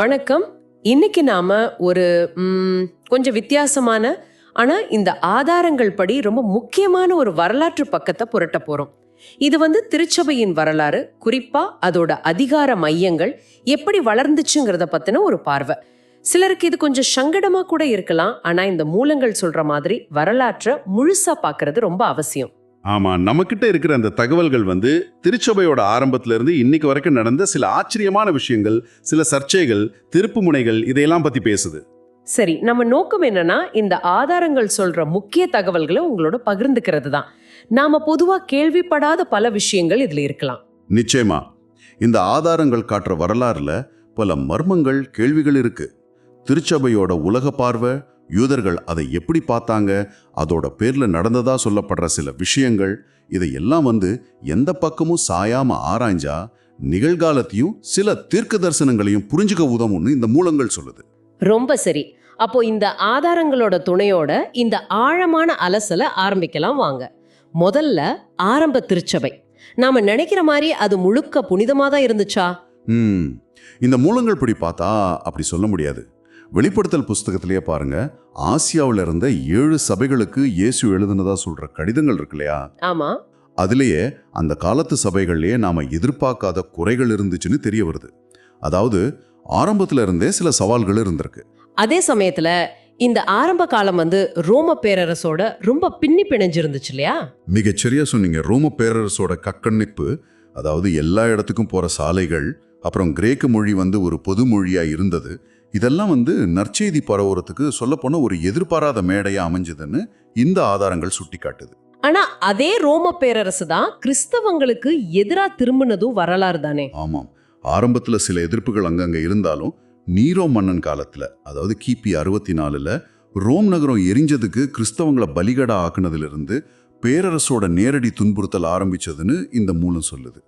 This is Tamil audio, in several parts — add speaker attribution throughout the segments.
Speaker 1: வணக்கம். இன்னைக்கு நாம ஒரு கொஞ்சம் வித்தியாசமான ஆனா இந்த ஆதாரங்கள் படி ரொம்ப முக்கியமான ஒரு வரலாற்று பக்கத்தை புரட்ட போறோம். இது வந்து திருச்சபையின் வரலாறு குறிப்பா அதோட அதிகார மையங்கள் எப்படி வளர்ந்துச்சுங்கிறத பத்தின ஒரு பார்வை. சிலருக்கு இது கொஞ்சம் சங்கடமா கூட இருக்கலாம் ஆனா இந்த மூலங்கள் சொல்ற மாதிரி வரலாற்றை முழுசா பாக்குறது ரொம்ப அவசியம்.
Speaker 2: ஆமா நம்மக்கிட்ட இருக்கிற அந்த தகவல்கள் வந்து திருச்சபையோட ஆரம்பத்துல இருந்து இன்னைக்கு வரைக்கும் நடந்த சில ஆச்சரியமான விஷயங்கள் சில சர்ச்சைகள் திருப்பு முனைகள் இதையெல்லாம் பத்தி பேசுது.
Speaker 1: சரி நம்ம நோக்கம் என்னன்னா இந்த ஆதாரங்கள் சொல்ற முக்கிய தகவல்களை உங்களோட பகிர்ந்துக்கிறது தான். நாம பொதுவா கேள்விப்படாத பல விஷயங்கள் இதுல இருக்கலாம்.
Speaker 2: நிச்சயமா. இந்த ஆதாரங்கள் காட்டுற வரலாறுல பல மர்மங்கள் கேள்விகள் இருக்கு. திருச்சபையோட உலக பார்வை யூதர்கள் அதை எப்படி பார்த்தாங்க? அதோட பேர்ல நடந்ததா சொல்லப்படுற சில விஷயங்கள் இதையெல்லாம் வந்து எந்த பக்கமும் சாயாம ஆராய்ஞ்சா நிகழ்காலத்தையும் சில தீர்க்க தரிசனங்களையும் புரிஞ்சுக்க உதவும்னு இந்த மூலங்கள் சொல்லுது.
Speaker 1: ரொம்ப சரி. அப்போ இந்த ஆதாரங்களோட துணையோட இந்த ஆழமான அலசலை ஆரம்பிக்கலாம் வாங்க. முதல்ல ஆரம்ப திருச்சபை. நாம நினைக்கிற மாதிரி அது முழுக்க புனிதமா தான் இருந்துச்சா?
Speaker 2: ம். இந்த மூலங்கள் படி பார்த்தா அப்படி சொல்ல முடியாது. வெளிப்படுத்தல் புஸ்தகத்திலேயே பாருங்க. ஆசியாவுல இருந்த ஏழு சபைகளுக்கு இயேசு எழுதுனதா சொல்ற கடிதங்கள் இருக்கு இல்லையா?
Speaker 1: ஆமா.
Speaker 2: அதுலேயே அந்த காலத்து சபைகள்லயே நாம எதிர்பார்க்காத குறைகள் இருந்துச்சுன்னு தெரிய வருது. அதாவது ஆரம்பத்துல இருந்தே சில சவால்கள் இருந்திருக்கு.
Speaker 1: அதே சமயத்துல இந்த ஆரம்ப காலம் வந்து ரோம பேரரசோட ரொம்ப பின்னி பிணைஞ்சிருந்துச்சு இல்லையா?
Speaker 2: மிகச்சரியா சொன்னீங்க. ரோம பேரரசோட கக்கண்ணிப்பு அதாவது எல்லா இடத்துக்கும் போற சாலைகள் அப்புறம் கிரேக்க மொழி வந்து ஒரு பொது மொழியா இருந்தது. இதெல்லாம் வந்து நற்செய்தி பரவுறதுக்கு சொல்லப்போன ஒரு எதிர்பாராத மேடையா அமைஞ்சதுன்னு இந்த ஆதாரங்கள் சுட்டிக்காட்டுது.
Speaker 1: ஆனா அதே ரோம பேரரசு தான் கிறிஸ்தவங்களுக்கு எதிரா திரும்பினதும் வரலாறு தானே?
Speaker 2: ஆமாம். ஆரம்பத்துல சில எதிர்ப்புகள் அங்கங்க இருந்தாலும் நீரோ மன்னன் காலத்துல அதாவது கிபி அறுபத்தி நாலுல ரோம் நகரம் எரிஞ்சதுக்கு கிறிஸ்தவங்களை பலிகடா ஆக்குனதிலிருந்து பேரரசோட நேரடி துன்புறுத்தல் ஆரம்பிச்சதுன்னு இந்த மூலம் சொல்லுது.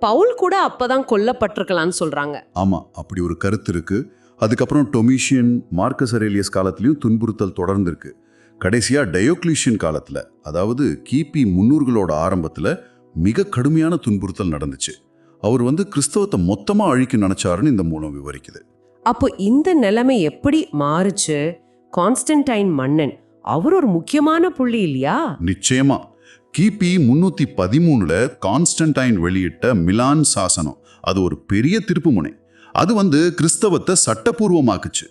Speaker 1: பவுல் கூட அப்பதான் கொல்லப்பட்டிருக்கலாம்னு சொல்றாங்க.
Speaker 2: ஆமா அப்படி ஒரு கருத்து இருக்கு. அதுக்கப்புறம் டொமிஷியன் மார்க்கஸ் அரேலியஸ் காலத்திலயும் துன்புறுத்தல் தொடர்ந்து இருக்கு கடைசியா டயோக்ளீஷியன் காலத்துல அதாவது கிபி முன்னூறுகளோட ஆரம்பத்துல மிக கடுமையான துன்புறுத்தல் நடந்துச்சு. அவர் வந்து கிறிஸ்தவத்தை மொத்தமா அழிக்க நினைச்சாருன்னு இந்த மூலம் விவரிக்குது.
Speaker 1: அப்போ இந்த நிலைமை எப்படி மாறுச்சு? கான்ஸ்டன்டைன் மன்னன் அவர் ஒரு முக்கியமான புள்ளி இல்லையா?
Speaker 2: நிச்சயமா. கிபி முன்னூத்தி பதிமூணுல கான்ஸ்டன்டைன் வெளியிட்ட மிலான் சாசனம். அது ஒரு பெரிய திருப்புமுனை அது வந்து கிறிஸ்தவத்தை சட்டபூர்வமாக்குச்சு.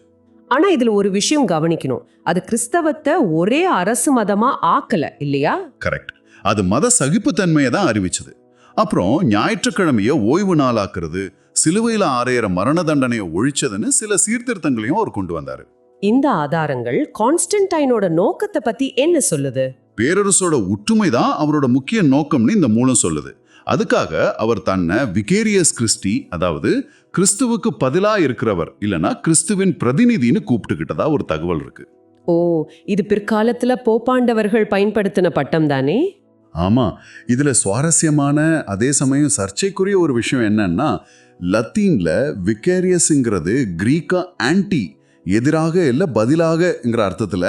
Speaker 1: ஆனா இதுல ஒரு விஷயம் கவனிக்கணும். அது கிறிஸ்தவத்தை ஒரே அரசு மதமா ஆக்கல இல்லையா?
Speaker 2: கரெக்ட் அது மத சகிப்புத்தன்மையை தான் அறிவிச்சது. அப்புறம் ஞாயிற்றுக்கிழமைய ஓய்வு நாளாக்குறது சிலுவையில ஆறையிற மரண தண்டனையை ஒழிச்சதுன்னு சில சீர்திருத்தங்களையும் அவர் கொண்டு வந்தாரு.
Speaker 1: இந்த ஆதாரங்கள் கான்ஸ்டன்டைனோட நோக்கத்தை பத்தி என்ன சொல்லுது?
Speaker 2: பேரரசோட ஒற்றுமை தான் அவரோட முக்கிய நோக்கம்னு இந்த மூலம் சொல்லுது. அதுக்காக அவர் தன்னை விகேரியஸ் கிறிஸ்டி அதாவது கிறிஸ்துவுக்கு பதிலா இருக்கிறவர் இல்லனா கிறிஸ்துவின் பிரதிநிதின்னு கூப்பிட்டுக்கிட்டதா ஒரு தகவல் இருக்கு.
Speaker 1: ஓ இது பிற்காலத்துல போப்பாண்டவர்கள் பயன்படுத்தின பட்டம் தானே?
Speaker 2: ஆமா இதுல சுவாரஸ்யமான அதே சமயம் சர்ச்சைக்குரிய ஒரு விஷயம் என்னன்னா லத்தீன்ல விகேரியஸ்ங்கிறது கிரீக்கா ஆன்டி எதிராக இல்ல பதிலாகங்கிற அர்த்தத்துல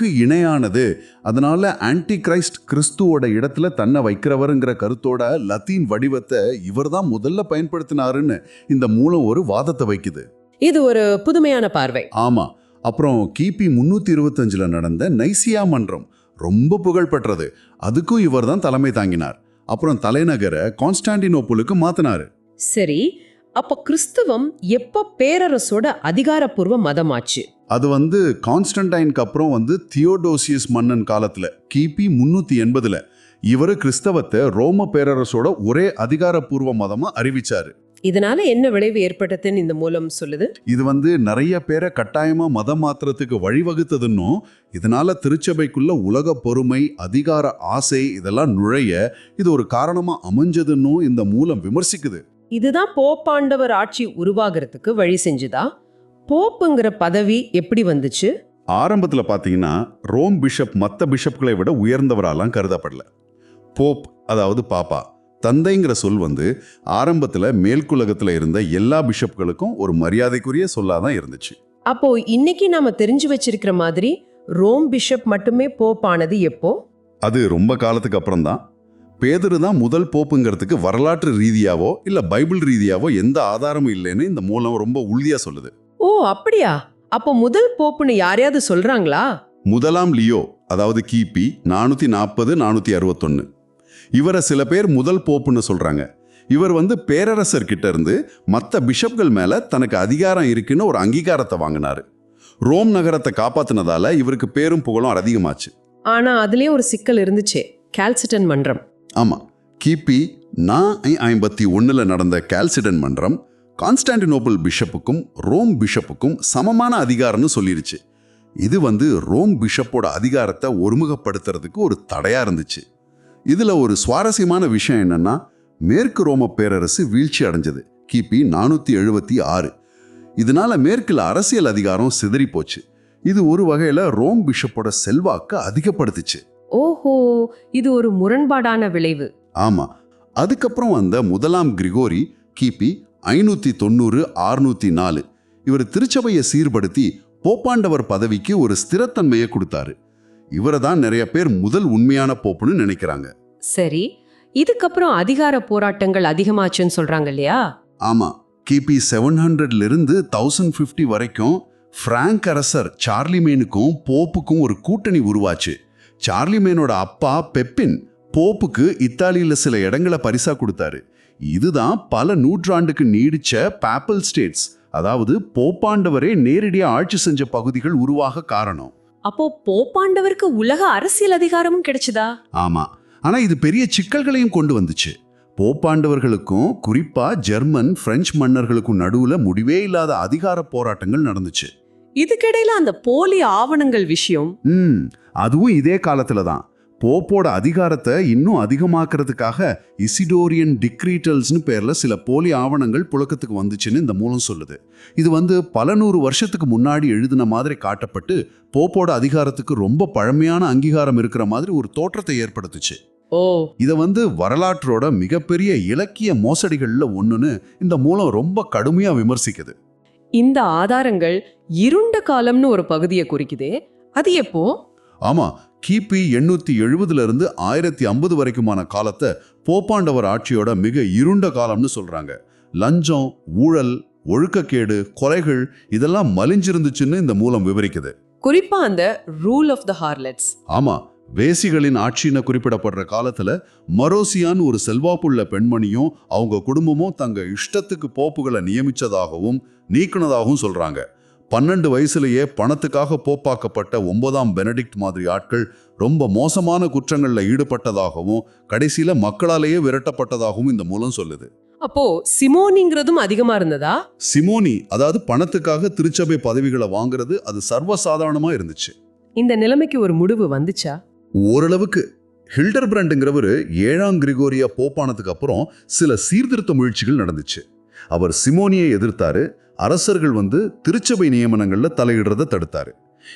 Speaker 2: க்கு இணையானது. அதனால ஆன்டி கிரைஸ்ட் கிறிஸ்துவோட இடத்துல தன்னை வைக்கிறவருங்கிற கருத்தோட லத்தீன் வடிவத்தை இவர்தான் முதல்ல பயன்படுத்தினாருன்னு இந்த மூலம் ஒரு வாதத்தை வைக்குது.
Speaker 1: இது ஒரு புதுமையான பார்வை.
Speaker 2: ஆமா. அப்புறம் கிபி முன்னூத்தி இருபத்தஞ்சுல நடந்த நைசியா மன்றம் ரொம்ப புகழ்பெற்றது அதுக்கும் இவர் தான் தலைமை தாங்கினார். அப்புறம் தலைநகரை கான்ஸ்டாண்டினோப்புலுக்கு மாத்தினாரு.
Speaker 1: சரி. அப்ப கிறிஸ்துவம் எப்ப பேரரசோட அதிகாரப்பூர்வ மதமாச்சு?
Speaker 2: அது வந்து கான்ஸ்டன்டைனுக்கு அப்புறம் வந்து தியோடோசியஸ் மன்னன் காலத்துல கிபி முன்னூத்தி எண்பதுல இவர் கிறிஸ்தவத்தை ரோம பேரரசோட ஒரே அதிகாரப்பூர்வ மதமா அறிவிச்சாரு.
Speaker 1: இதனால என்ன விளைவு ஏற்பட்டதுன்னு இந்த மூலம் சொல்லுது?
Speaker 2: இது வந்து நிறைய பேரை கட்டாயமா மதம் மாத்திரத்துக்கு வழிவகுத்ததுன்னும் இதனால திருச்சபைக்குள்ள உலக பொறுமை அதிகார ஆசை இதெல்லாம் நுழைய இது ஒரு காரணமா அமைஞ்சதுன்னும் இந்த மூலம் விமர்சிக்குது.
Speaker 1: இதுதான் போப்பாண்டவர் ஆட்சி உருவாகிறதுக்கு வழி செஞ்சுதா? போப்புங்கிற பதவி எப்படி வந்துச்சு?
Speaker 2: ஆரம்பத்துல பாத்தீங்கன்னா ரோம் பிஷப் மத்த பிஷப்களை விட உயர்ந்தவராலாம் கருதப்படல. போப் அதாவது பாப்பா தந்தைங்கிற சொல் வந்து ஆரம்பத்துல மேல்குலகத்துல இருந்த எல்லா பிஷப்களுக்கும் ஒரு மரியாதைக்குரிய சொல்லாதான் இருந்துச்சு.
Speaker 1: அப்போ இன்னைக்கு நாம தெரிஞ்சு வச்சிருக்கிற மாதிரி ரோம் பிஷப் மட்டுமே போப்பானது எப்போ?
Speaker 2: அது ரொம்ப காலத்துக்கு அப்புறம் தான் பேதுரு தான் முதல் போப்புங்கிறதுக்கு வரலாற்று ரீதியாவோ இல்ல பைபிள் ரீதியாவோ எந்த ஆதாரமும் இல்லைன்னு இந்த மூலம் ரொம்ப உறுதியா சொல்லுது.
Speaker 1: ஓ அப்படியா? அப்போ முதல் போப்புன்னு யாரையாவது சொல்றாங்களா?
Speaker 2: முதலாம் லியோ அதாவது கிபி நானூத்தி நாற்பது நானூத்தி அறுபத்தொன்னு இவரை சில பேர் முதல் போப்புன்னு சொல்றாங்க. இவர் வந்து பேரரசர் கிட்ட இருந்து மற்ற பிஷப்கள் மேல தனக்கு அதிகாரம் இருக்குன்னு ஒரு அங்கீகாரத்தை வாங்கினாரு. ரோம் நகரத்தை காப்பாத்தினதால இவருக்கு பேரும் புகழும் அதிகமாச்சு.
Speaker 1: ஆனா அதுலயே ஒரு சிக்கல் இருந்துச்சே கால்சிட்டன் மன்றம்.
Speaker 2: ஆமா கிபி நா ஐம்பத்தி ஒண்ணுல நடந்த கால்சிடன் மன்றம் கான்ஸ்டான்டினோபிள் பிஷப்புக்கும் ரோம் பிஷப்புக்கும் சமமான அதிகாரம்னு சொல்லிருச்சு. இது வந்து ரோம் பிஷப்போட அதிகாரத்தை ஒருமுகப்படுத்துறதுக்கு ஒரு தடையா இருந்துச்சு. இதுல ஒரு சுவாரஸ்யமான விஷயம் என்னன்னா மேற்கு ரோம பேரரசு வீழ்ச்சி அடைஞ்சது. கிபி நானூத்தி எழுபத்தி ஆறு. இதனால மேற்குல அரசியல் அதிகாரம் சிதறி போச்சு. இது ஒரு வகையில ரோம் பிஷப்போட செல்வாக்க அதிகப்படுத்துச்சு.
Speaker 1: ஓஹோ இது ஒரு முரண்பாடான விளைவு.
Speaker 2: ஆமா. அதுக்கப்புறம் வந்த முதலாம் கிரிகோரி கிபி ஐநூத்தி தொண்ணூறு ஆறுநூத்தி நாலு. இவர் திருச்சபையை சீர்படுத்தி போப்பாண்டவர் பதவிக்கு ஒரு ஸ்திரத்தன்மையை கொடுத்தாரு. இவரை தான் நிறைய பேர் முதல் உண்மையான போப்புன்னு நினைக்கிறாங்க.
Speaker 1: சரி இதுக்கப்புறம் அதிகார போராட்டங்கள் அதிகமாச்சுன்னு சொல்றாங்க இல்லையா?
Speaker 2: ஆமா கிபி செவன் ஹண்ட்ரட்ல இருந்து தௌசண்ட் ஃபிஃப்டி வரைக்கும் பிராங்க் அரசர் சார்லிமேனுக்கும் போப்புக்கும் ஒரு கூட்டணி உருவாச்சு. சார்லிமேனோட அப்பா பெப்பின் போப்புக்கு இத்தாலியில சில இடங்களை பரிசா கொடுத்தாரு. இதுதான் பல நூற்றாண்டுக்கு நீடிச்ச பாப்பல் ஸ்டேட்ஸ் அதாவது போப்பாண்டவரே நேரடியா ஆட்சி செஞ்ச பகுதிகள் உருவாக காரணம்.
Speaker 1: அப்போ போப்பாண்டவருக்கு உலக அரசியல் அதிகாரமும் கிடைச்சதா?
Speaker 2: ஆமா. ஆனா இது பெரிய சிக்கல்களையும் கொண்டு வந்துச்சு. போப்பாண்டவர்களுக்கும் குறிப்பா ஜெர்மன் பிரெஞ்சு மன்னர்களுக்கும் நடுவுல முடிவே இல்லாத அதிகார போராட்டங்கள் நடந்துச்சு.
Speaker 1: இதுக்கிடையில அந்த போலி ஆவணங்கள் விஷயம்?
Speaker 2: ம். அதுவும் இதே காலத்துல தான். போப்போட அதிகாரத்தை இன்னும் அதிகமாக்குறதுக்காக இசிடோரியன் டிக்ரீட்டல்ஸ்னு பேர்ல சில போலி ஆவணங்கள் புழக்கத்துக்கு வந்துச்சுன்னு இந்த மூலம் சொல்லுது. இது வந்து பல நூறு வருஷத்துக்கு முன்னாடி எழுதின மாதிரி காட்டப்பட்டு போப்போட அதிகாரத்துக்கு ரொம்ப பழமையான அங்கீகாரம் இருக்கிற மாதிரி ஒரு தோற்றத்தை ஏற்படுத்துச்சு.
Speaker 1: ஓ.
Speaker 2: இதை வந்து வரலாற்றோட மிகப்பெரிய இலக்கிய மோசடிகள்ல ஒண்ணுன்னு இந்த மூலம் ரொம்ப கடுமையா விமர்சிக்குது.
Speaker 1: இந்த ஆதாரங்கள் இருண்ட காலம்னு ஒரு பகுதியை குறிக்குதே. அது எப்போ?
Speaker 2: ஆமா கிபி எண்ணூத்தி எழுபதுல இருந்து ஆயிரத்தி ஐம்பது வரைக்குமான காலத்தை போப்பாண்டவர் ஆட்சியோட மிக இருண்ட காலம்னு சொல்றாங்க. லஞ்சம் ஊழல் ஒழுக்கக்கேடு கொலைகள் இதெல்லாம் மலிஞ்சிருந்துச்சுன்னு இந்த மூலம் விவரிக்குது.
Speaker 1: குறிப்பா அந்த ரூல் ஆஃப் த ஹார்லெட்ஸ்
Speaker 2: ஆமா வேசிகளின் ஆட்சின்னு குறிப்பிடப்படுற காலத்துல மரோசியான்னு ஒரு செல்வாப்புள்ள பெண்மணியும் அவங்க குடும்பமும் தங்க இஷ்டத்துக்கு போப்புகளை நியமிச்சதாகவும் நீக்கினதாகவும் சொல்றாங்க. பன்னெண்டு வயசுலயே பணத்துக்காக போப்பாக்கப்பட்ட ஒன்பதாம் பெனடிக்ட் மாதிரி ஆட்கள் ரொம்ப மோசமான குற்றங்கள்ல ஈடுபட்டதாகவும் கடைசியில மக்களாலேயே விரட்டப்பட்டதாகவும் இந்த மூலம் சொல்லுது.
Speaker 1: அப்போ சிமோனிங்கிறதும் அதிகமா இருந்ததா?
Speaker 2: சிமோனி அதாவது பணத்துக்காக திருச்சபை பதவிகளை வாங்குறது அது சர்வசாதாரணமா இருந்துச்சு.
Speaker 1: இந்த நிலைமைக்கு ஒரு முடிவு வந்துச்சா?
Speaker 2: ஓரளவுக்கு. ஹில்டர் பிரண்டுங்கிறவர் ஏழாம் கிரிகோரியா போப்பானதுக்கு அப்புறம் சில சீர்திருத்த முயற்சிகள் நடந்துச்சு. அவர் சிமோனியை எதிர்த்தாரு. அரசர்கள் வந்து திருச்சபை நியமனங்கள்ல தலையிடுறத தடுத்தாரு.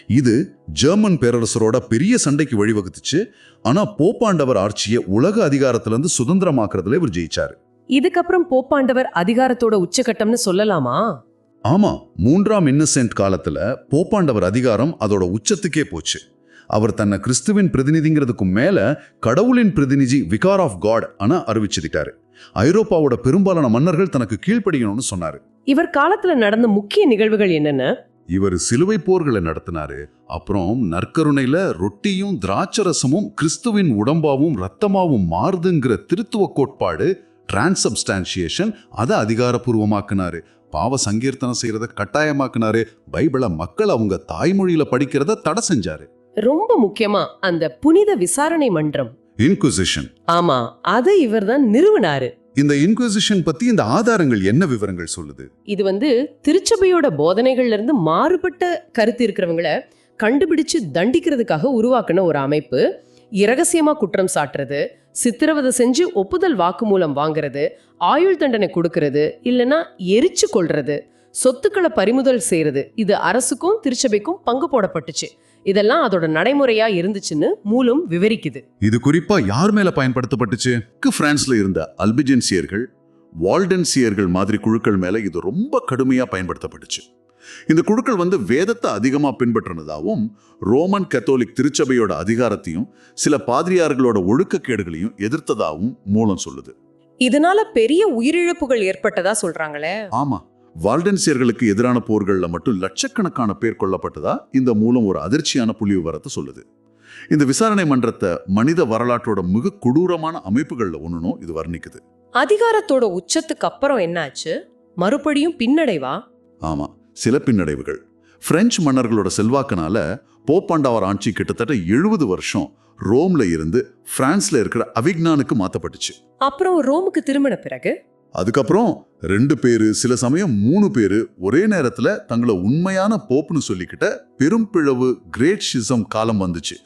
Speaker 2: இது ஜெர்மன் பேரரசரோட பெரிய சண்டைக்கு வழிவகுத்துச்சு. ஆனா போப்பாண்டவர் ஆட்சியை உலக அதிகாரத்திலிருந்து சுதந்திரமாக்குறதுல இவர் ஜெயிச்சாரு.
Speaker 1: இதுக்கப்புறம் போப்பாண்டவர் அதிகாரத்தோட உச்சகட்டம்னு சொல்லலாமா?
Speaker 2: ஆமா மூன்றாம் இன்னசென்ட் காலத்துல போப்பாண்டவர் அதிகாரம் அதோட உச்சத்துக்கே போச்சு. அவர் தன்னை கிறிஸ்துவின் பிரதிநிதிங்கிறதுக்கும் மேல கடவுளின் பிரதிநிதி விகார் ஆஃப் காட் ஆனா அறிவிச்சிருக்காரு. ஐரோப்பாவோட பெரும்பாலான மன்னர்கள் தனக்கு கீழ்ப்படியணும்னு சொன்னாரு.
Speaker 1: இவர் காலத்துல நடந்த முக்கிய நிகழ்வுகள் என்னென்ன?
Speaker 2: இவர் சிலுவை போர்களை நடத்தினாரு. அப்புறம் நற்கருணையில ரொட்டியும் திராட்சரசமும் கிறிஸ்துவின் உடம்பாவும் ரத்தமாவும் மாறுதுங்கிற திருத்துவ கோட்பாடு டிரான்சப்ஸ்டான்சியேஷன் அதை அதிகாரப்பூர்வமாக்குனாரு. பாவ சங்கீர்த்தனம் செய்யறத கட்டாயமாக்குனாரு. பைபிளை மக்கள் அவங்க தாய்மொழியில படிக்கிறத தடை செஞ்சாரு.
Speaker 1: ரொம்ப முக்கியமா அந்த புனித விசாரணை மன்றம்.
Speaker 2: இன்குசிஷன்
Speaker 1: ஆமா அதை இவர்தான் நிறுவனாரு.
Speaker 2: இந்த இன்குசிஷன் பத்தி இந்த ஆதாரங்கள் என்ன விவரங்கள் சொல்லுது?
Speaker 1: இது வந்து திருச்சபையோட போதனைகள்ல இருந்து மாறுபட்ட கருத்து இருக்கிறவங்கள கண்டுபிடிச்சு தண்டிக்கிறதுக்காக உருவாக்குன ஒரு அமைப்பு. இரகசியமா குற்றம் சாட்டுறது சித்திரவதை செஞ்சு ஒப்புதல் வாக்குமூலம் வாங்குறது ஆயுள் தண்டனை கொடுக்கறது இல்லைன்னா எரிச்சு கொள்றது சொத்துக்களை பறிமுதல் செய்யறது இது அரசுக்கும் திருச்சபைக்கும் பங்கு போடப்பட்டுச்சு. இதெல்லாம் அதோட நடைமுறையா இருந்துச்சுன்னு மூலம் விவரிக்குது.
Speaker 2: இது குறிப்பா யார் மேல பயன்படுத்தப்பட்டுச்சு? பிரான்ஸ்ல இருந்த அல்பிஜென்சியர்கள் வால்டன்சியர்கள் மாதிரி குழுக்கள் மேல இது ரொம்ப கடுமையா பயன்படுத்தப்பட்டுச்சு. இந்த குழுக்கள் வந்து வேதத்தை அதிகமா பின்பற்றினதாகவும் ரோமன் கத்தோலிக் திருச்சபையோட அதிகாரத்தையும் சில பாதிரியார்களோட ஒழுக்கக்கேடுகளையும் எதிர்த்ததாகவும் மூலம் சொல்லுது.
Speaker 1: இதனால பெரிய உயிரிழப்புகள் ஏற்பட்டதா சொல்றாங்களே?
Speaker 2: ஆமா. வால்டன்சியர்களுக்கு எதிரான போர்கள்ல மட்டும் லட்சக்கணக்கான பேர் கொல்லப்பட்டதா இந்த மூலம் ஒரு அதிர்ச்சியான புள்ளி விவரத்தை சொல்லுது. இந்த விசாரணை மன்றத்தை மனித வரலாற்றோட மிக கொடூரமான அமைப்புகள்ல ஒண்ணுனும் இது வர்ணிக்குது.
Speaker 1: அதிகாரத்தோட உச்சத்துக்கு அப்புறம் என்னாச்சு? மறுபடியும் பின்னடைவா?
Speaker 2: ஆமா சில பின்னடைவுகள். பிரெஞ்சு மன்னர்களோட செல்வாக்குனால போப்பாண்டாவர் ஆட்சி கிட்டத்தட்ட எழுபது வருஷம் ரோம்ல இருந்து பிரான்ஸ்ல இருக்கிற அவிக்னானுக்கு மாத்தப்பட்டுச்சு.
Speaker 1: அப்புறம் ரோமுக்கு திரும்பின பிறகு?
Speaker 2: அதுக்கப்புறம் ரெண்டு பேரு சில சமயம் மூணு பேரு ஒரே நேரத்துல தங்களை உண்மையான போப்னு சொல்லிக்கிட்ட பெரும் பிளவு கிரேட் ஷிசம் காலம் வந்துச்சு.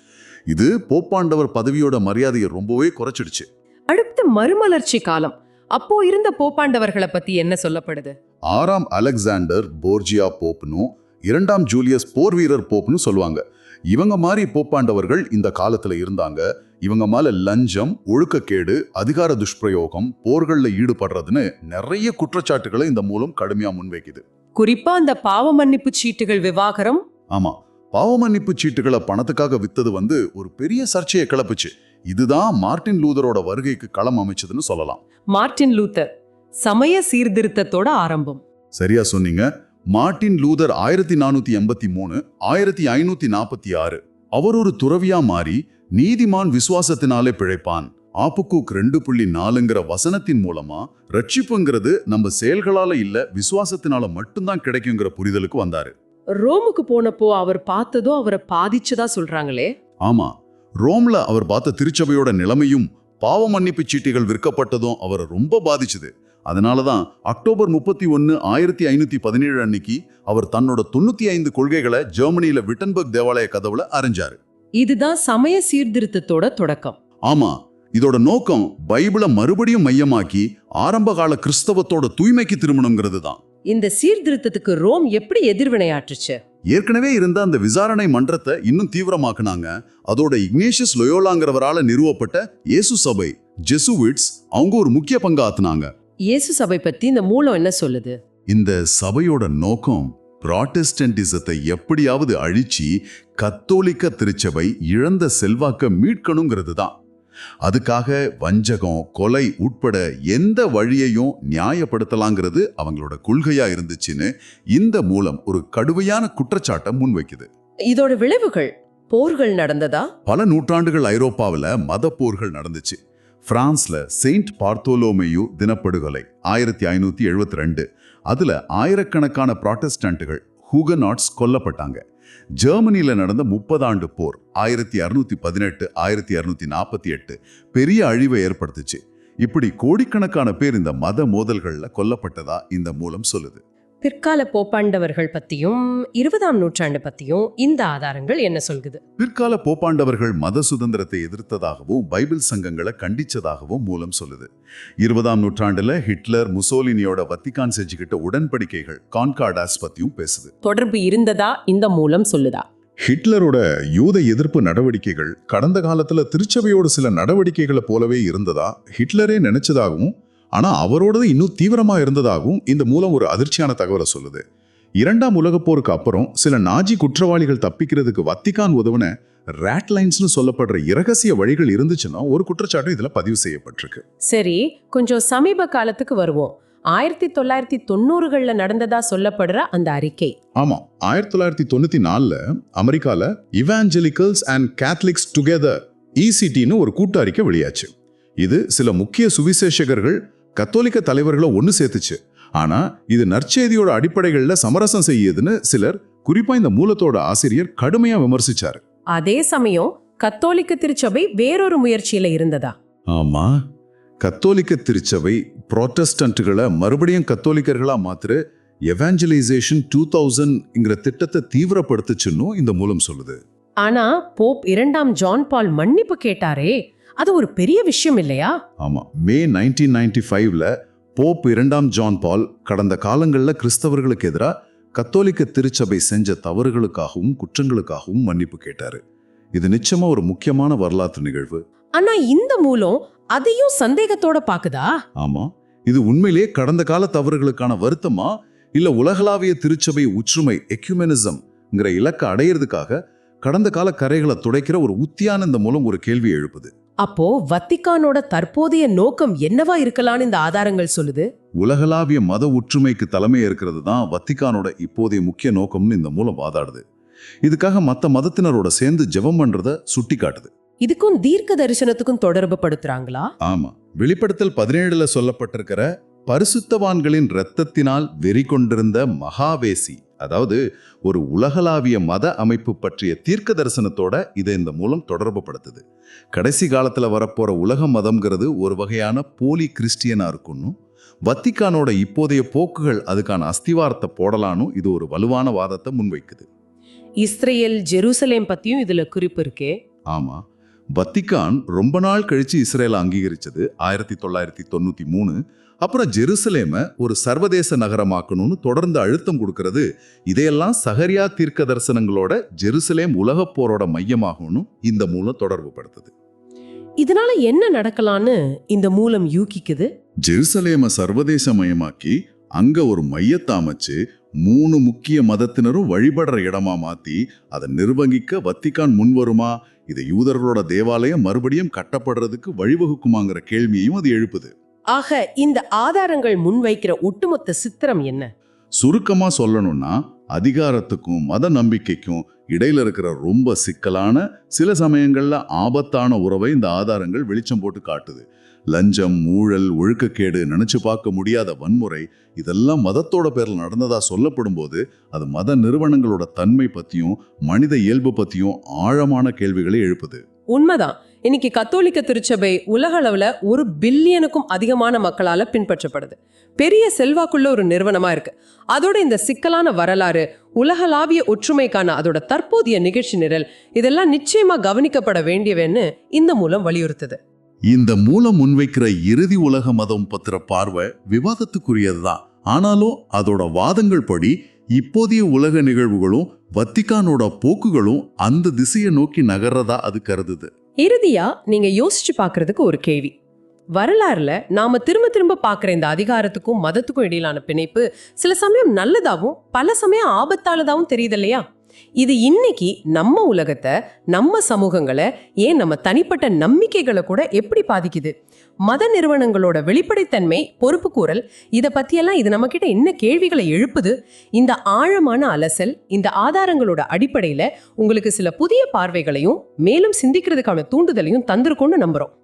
Speaker 2: இது போப்பாண்டவர் பதவியோட மரியாதையை ரொம்பவே குறைச்சிடுச்சு.
Speaker 1: அடுத்த மறுமலர்ச்சி காலம். அப்போ இருந்த போப்பாண்டவர்களை பத்தி என்ன சொல்லப்படுது?
Speaker 2: ஆறாம் அலெக்சாண்டர் போர்ஜியா போப்னும் இரண்டாம் ஜூலியஸ் போர் வீரர் போப்னு சொல்லுவாங்க. இவங்க மாதிரி போப்பாண்டவர்கள் இந்த காலத்துல இருந்தாங்க. இவங்க மேல லஞ்சம் ஒழுக்கக்கேடு அதிகார துஷ்பிரயோகம் போர்கள்ல ஈடுபடுறதுன்னு நிறைய குற்றச்சாட்டுகளை இந்த மூலம் கடுமையா முன்வைக்குது.
Speaker 1: குறிப்பா அந்த பாவ மன்னிப்பு சீட்டுகள் விவாகரம்.
Speaker 2: ஆமா. பாவமன்னிப்பு சீட்டுகளை பணத்துக்காக வித்தது வந்து ஒரு பெரிய சர்ச்சையை கிளப்புச்சு. இதுதான் மார்ட்டின் லூதரோட வருகைக்கு களம் அமைச்சதுன்னு சொல்லலாம்.
Speaker 1: மார்ட்டின் லூத்தர் சமய சீர்திருத்தத்தோட ஆரம்பம்.
Speaker 2: சரியா சொன்னீங்க. மார்ட்டின் லூதர் ஆயிரத்தி நானூத்தி எண்பத்தி மூணு ஆயிரத்தி ஐநூத்தி நாற்பத்தி ஆறு. அவர் ஒரு துறவியா மாறி நீதிமான் விசுவாசத்தினாலே பிழைப்பான். ஆப்புக்கூக் ரெண்டு புள்ளி நாலுங்கிற வசனத்தின் மூலமா ரட்சிப்புங்கிறது நம்ம செயல்களால இல்ல விசுவாசத்தினால மட்டும்தான் கிடைக்குங்கிற புரிதலுக்கு வந்தாரு.
Speaker 1: ரோமுக்கு போனப்போ அவர் பார்த்ததும் அவரை பாதிச்சதா சொல்றாங்களே?
Speaker 2: ஆமா. ரோம்ல அவர் பார்த்த திருச்சபையோட நிலைமையும் பாவ மன்னிப்பு சீட்டுகள் விற்கப்பட்டதும் அவரை ரொம்ப பாதிச்சுது. அதனாலதான் அக்டோபர் முப்பத்தி ஒன்னு ஆயிரத்தி ஐநூத்தி பதினேழு அன்னைக்கு அவர் தன்னோட தொண்ணூத்தி ஐந்து கொள்கைகளை ஜெர்மனியில விட்டன்பர்க் தேவாலய கதவுல அரைஞ்சாரு.
Speaker 1: இதுதான் சமய சீர்திருத்தத்தோட தொடக்கம்.
Speaker 2: ஆமா இதோட நோக்கம் பைபிளை மறுபடியும் மையமாக்கி ஆரம்ப கால கிறிஸ்தவத்தோட தூய்மைக்கு திரும்பணுங்கிறது தான்.
Speaker 1: இந்த சீர்திருத்தத்துக்கு ரோம் எப்படி எதிர்வினையாற்றுச்சு
Speaker 2: ஏற்கனவே இருந்த அந்த விசாரணை மன்றத்தை இன்னும் தீவிரமாக்குனாங்க. அதோட இக்னேஷியஸ் லொயோலாங்கிறவரால நிறுவப்பட்ட இயேசு சபை ஜெசுவிட்ஸ் அவங்க ஒரு முக்கிய பங்கு ஆத்துனாங்க
Speaker 1: இயேசு சபை பத்தி இந்த மூலம் என்ன சொல்லுது?
Speaker 2: இந்த சபையோட நோக்கம் ப்ராட்டஸ்டன்டிசத்தை எப்படியாவது அழிச்சு கத்தோலிக்க திருச்சபை இழந்த செல்வாக்க மீட்கணுங்கிறது தான் அதுக்காக வஞ்சகம் கொலை உட்பட எந்த வழியையும் நியாயப்படுத்தலாங்கிறது அவங்களோட கொள்கையா இருந்துச்சுன்னு இந்த மூலம் ஒரு கடுமையான குற்றச்சாட்டை முன்வைக்குது.
Speaker 1: இதோட விளைவுகள் போர்கள் நடந்ததா?
Speaker 2: பல நூற்றாண்டுகள் ஐரோப்பாவில் மத போர்கள் நடந்துச்சு. பிரான்ஸ்ல செயின்ட் பார்த்தோலோமேயு தினப்படுகொலை ஆயிரத்தி ஐநூத்தி எழுபத்தி ரெண்டு. அதுல ஆயிரக்கணக்கான ப்ராட்டஸ்டண்ட்டுகள் ஹூகநாட்ஸ் கொல்லப்பட்டாங்க. ஜெர்மனியில் நடந்த முப்பதாண்டு போர் ஆயிரத்தி அறுநூத்தி பதினெட்டு ஆயிரத்தி அறுநூத்தி நாற்பத்தி எட்டு பெரிய அழிவை ஏற்படுத்துச்சு. இப்படி கோடிக்கணக்கான பேர் இந்த மத மோதல்கள்ல கொல்லப்பட்டதா இந்த மூலம் சொல்லுது.
Speaker 1: பிற்கால போப்பாண்டவர்கள் பத்தியும் இருபதாம் நூற்றாண்டு பத்தியும் இந்த ஆதாரங்கள் என்ன சொல்குது?
Speaker 2: பிற்கால போப்பாண்டவர்கள் மத சுதந்திரத்தை எதிர்த்ததாகவும் பைபிள் சங்கங்களை கண்டிச்சதாகவும் மூலம் சொல்லுது. இருபதாம் நூற்றாண்டுல ஹிட்லர் முசோலினியோட வத்திகான் செஞ்சுக்கிட்ட உடன்படிக்கைகள் கான்கார்டாஸ் பத்தியும் பேசுது.
Speaker 1: தொடர்பு இருந்ததா? இந்த மூலம் சொல்லுதா?
Speaker 2: ஹிட்லரோட யூத எதிர்ப்பு நடவடிக்கைகள் கடந்த காலத்துல திருச்சபையோட சில நடவடிக்கைகளை போலவே இருந்ததா? ஹிட்லரே நினைச்சதாகவும் ஆனா அவரோடது இன்னும் தீவிரமா இருந்ததாகவும் இந்த மூலம் ஒரு அதிர்ச்சியான தகவலை சொல்லுது. இரண்டாம் உலகப் போருக்கு அப்புறம் சில நாஜி குற்றவாளிகள் தப்பிக்கிறதுக்கு வத்திகான் உதவுன ரேட்லைன்ஸ்னு சொல்லப்படுற இரகசிய வழிகள் இருந்துச்சுன்னா ஒரு குற்றச்சாட்டு இதுல பதிவு செய்யப்பட்டிருக்கு.
Speaker 1: சரி கொஞ்சம் சமீப காலத்துக்கு வருவோம். ஆயிரத்தி தொள்ளாயிரத்தி தொண்ணூறுகள்ல நடந்ததா சொல்லப்படுற அந்த அறிக்கை.
Speaker 2: ஆமா ஆயிரத்தி தொள்ளாயிரத்தி தொண்ணூத்தி நாலுல அமெரிக்கால இவாஞ்சலிக்கல்ஸ் அண்ட் கேத்தலிக்ஸ் டுகெதர் இசிடின்னு ஒரு கூட்டு அறிக்கை வெளியாச்சு. இது சில முக்கிய சுவிசேஷகர்கள் கத்தோலிக்க தலைவர்களை ஒன்று சேர்த்துச்சு. ஆனா இது நற்செய்தியோட அடிப்படைகள்ல சமரசம் செய்யுதுன்னு சிலர் குறிப்பா இந்த மூலத்தோட ஆசிரியர் கடுமையா விமர்சிச்சாரு.
Speaker 1: அதே சமயம் கத்தோலிக்க திருச்சபை வேறொரு முயற்சியில இருந்ததா?
Speaker 2: ஆமா. கத்தோலிக்க திருச்சபை புரோட்டஸ்டன்ட்டுகளை மறுபடியும் கத்தோலிக்கர்களா மாத்திர எவாஞ்சலைசேஷன் டூ தௌசண்ட்ங்கிற திட்டத்தை தீவிரப்படுத்துச்சுன்னு இந்த மூலம் சொல்லுது.
Speaker 1: ஆனா போப் இரண்டாம் ஜான் பால் மன்னிப்பு கேட்டாரே. அது ஒரு பெரிய விஷயம் இல்லையா?
Speaker 2: ஆமா. மே நைன்டீன் நைன்டி ஃபைவ்ல போப் இரண்டாம் ஜான் பால் கடந்த காலங்களில் கிறிஸ்தவர்களுக்கு எதிராக கத்தோலிக்க திருச்சபை செஞ்ச தவறுகளுக்காகவும் குற்றங்களுக்காகவும் மன்னிப்பு கேட்டாரு. இது நிச்சயமா ஒரு முக்கியமான வரலாற்று நிகழ்வு.
Speaker 1: ஆனா இந்த மூலம் அதையும் சந்தேகத்தோட பாக்குதா?
Speaker 2: ஆமா. இது உண்மையிலேயே கடந்த கால தவறுகளுக்கான வருத்தமா? இல்ல உலகளாவிய திருச்சபை ஒற்றுமை எக்யூமெனிசம்ங்கிற இலக்கை அடையிறதுக்காக கடந்த கால கரைகளை துடைக்கிற ஒரு உத்தியானந்த மூலம் ஒரு கேள்வி எழுப்புது?
Speaker 1: அப்போ வத்திக்கானோட தற்போதைய நோக்கம் என்னவா இருக்கலாம்னு இந்த ஆதாரங்கள் சொல்லுது?
Speaker 2: உலகளாவிய மத ஒற்றுமைக்கு தலைமை இருக்கிறது தான் வத்திக்கானோட இப்போதைய முக்கிய நோக்கம்னு இந்த மூலம் வாதாடுது. இதுக்காக மத்த மதத்தினரோட சேர்ந்து ஜெபம் பண்றத சுட்டி காட்டுது
Speaker 1: இதுக்கும் தீர்க்க தரிசனத்துக்கும் தொடர்பு படுத்துறாங்களா?
Speaker 2: ஆமா. வெளிப்படுத்தல் பதினேழுல சொல்லப்பட்டிருக்கிற பரிசுத்தவான்களின் இரத்தத்தினால் வெறி கொண்டிருந்த மகாவேசி அதாவது ஒரு உலகளாவிய மத அமைப்பு பற்றிய தீர்க்க தரிசனத்தோட இதை இந்த மூலம் தொடர்பு படுத்துது கடைசி காலத்துல வரப்போற உலக மதம்ங்கிறது ஒரு வகையான போலி கிறிஸ்டியனா இருக்கும்னு வத்திக்கானோட இப்போதைய போக்குகள் அதுக்கான அஸ்திவாரத்தை போடலானும் இது ஒரு வலுவான வாதத்தை முன்வைக்குது.
Speaker 1: இஸ்ரேல் ஜெருசலேம் பத்தியும் இதுல குறிப்பு இருக்கே.
Speaker 2: ஆமா. வத்திக்கான் ரொம்ப நாள் கழிச்சு இஸ்ரேலை அங்கீகரிச்சது ஆயிரத்தி தொள்ளாயிரத்தி தொண்ணூத்தி மூணு. அப்புறம் ஜெருசலேமை ஒரு சர்வதேச நகரமாக்கணும்னு தொடர்ந்து அழுத்தம் கொடுக்கறது. இதையெல்லாம் சகரியா தீர்க்க தரிசனங்களோட ஜெருசலேம் உலகப் போரோட மையமாகும்னு இந்த மூலம் தொடர்பு படுத்துது.
Speaker 1: இதனால என்ன நடக்கலான்னு இந்த மூலம் யூகிக்குது?
Speaker 2: ஜெருசலேமை சர்வதேச மயமாக்கி அங்க ஒரு மையத்தை அமைச்சு மூணு முக்கிய மதத்தினரும் வழிபடுற இடமா மாத்தி அதை நிர்வகிக்க வத்திக்கான் முன்வருமா? இதை யூதர்களோட தேவாலயம் மறுபடியும் கட்டப்படுறதுக்கு வழிவகுக்குமாங்கிற கேள்வியையும் அது எழுப்புது.
Speaker 1: ஆக இந்த ஆதாரங்கள் முன்வைக்கிற ஒட்டுமொத்த சித்திரம் என்ன?
Speaker 2: சுருக்கமா சொல்லணும்னா அதிகாரத்துக்கும் மத நம்பிக்கைக்கும் இடையில இருக்கிற ரொம்ப சிக்கலான சில சமயங்கள்ல ஆபத்தான உறவை இந்த ஆதாரங்கள் வெளிச்சம் போட்டு காட்டுது. லஞ்சம் ஊழல் ஒழுக்கக்கேடு நினைச்சு பார்க்க முடியாத வன்முறை இதெல்லாம் மதத்தோட பேரில் நடந்ததா சொல்லப்படும் போது அது மத நிறுவனங்களோட தன்மை பத்தியும் மனித இயல்பு பத்தியும் ஆழமான கேள்விகளை எழுப்புது.
Speaker 1: உண்மைதான். இன்னைக்கு கத்தோலிக்க திருச்சபை உலக அளவில் ஒரு பில்லியனுக்கும் அதிகமான மக்களால் பின்பற்றப்படுது. பெரிய செல்வாக்குள்ள ஒரு நிறுவனமா இருக்கு. அதோட இந்த சிக்கலான வரலாறு உலகளாவிய ஒற்றுமைக்கான அதோட தற்போதைய நிகழ்ச்சி நிரல் இதெல்லாம் நிச்சயமா கவனிக்கப்பட வேண்டியவன்னு இந்த மூலம் வலியுறுத்துது.
Speaker 2: இந்த மூலம் முன்வைக்கிற இறுதி உலக மதம் பத்திர பார்வை விவாதத்துக்குரியதுதான். ஆனாலும் அதோட வாதங்கள் படி இப்போதைய உலக நிகழ்வுகளும் வத்திக்கானோட போக்குகளும் அந்த திசையை நோக்கி நகர்றதா அது கருதுது.
Speaker 1: இறுதியா நீங்க யோசிச்சு பாக்குறதுக்கு ஒரு கேள்வி. வரலாறுல நாம திரும்ப திரும்ப பார்க்குற இந்த அதிகாரத்துக்கும் மதத்துக்கும் இடையிலான பிணைப்பு சில சமயம் நல்லதாகவும் பல சமயம் ஆபத்தாலதாகவும் தெரியுது இல்லையா? இது இன்னைக்கு நம்ம உலகத்தை நம்ம சமூகங்களை ஏன் நம்ம தனிப்பட்ட நம்பிக்கைகளை கூட எப்படி பாதிக்குது? மத நிறுவனங்களோட வெளிப்படைத்தன்மை பொறுப்புக்கூறல் இதை பற்றியெல்லாம் இது நம்ம கிட்ட என்ன கேள்விகளை எழுப்புது? இந்த ஆழமான அலசல் இந்த ஆதாரங்களோட அடிப்படையில உங்களுக்கு சில புதிய பார்வைகளையும் மேலும் சிந்திக்கிறதுக்கான தூண்டுதலையும் தந்திருக்கும்னு நம்புறோம்.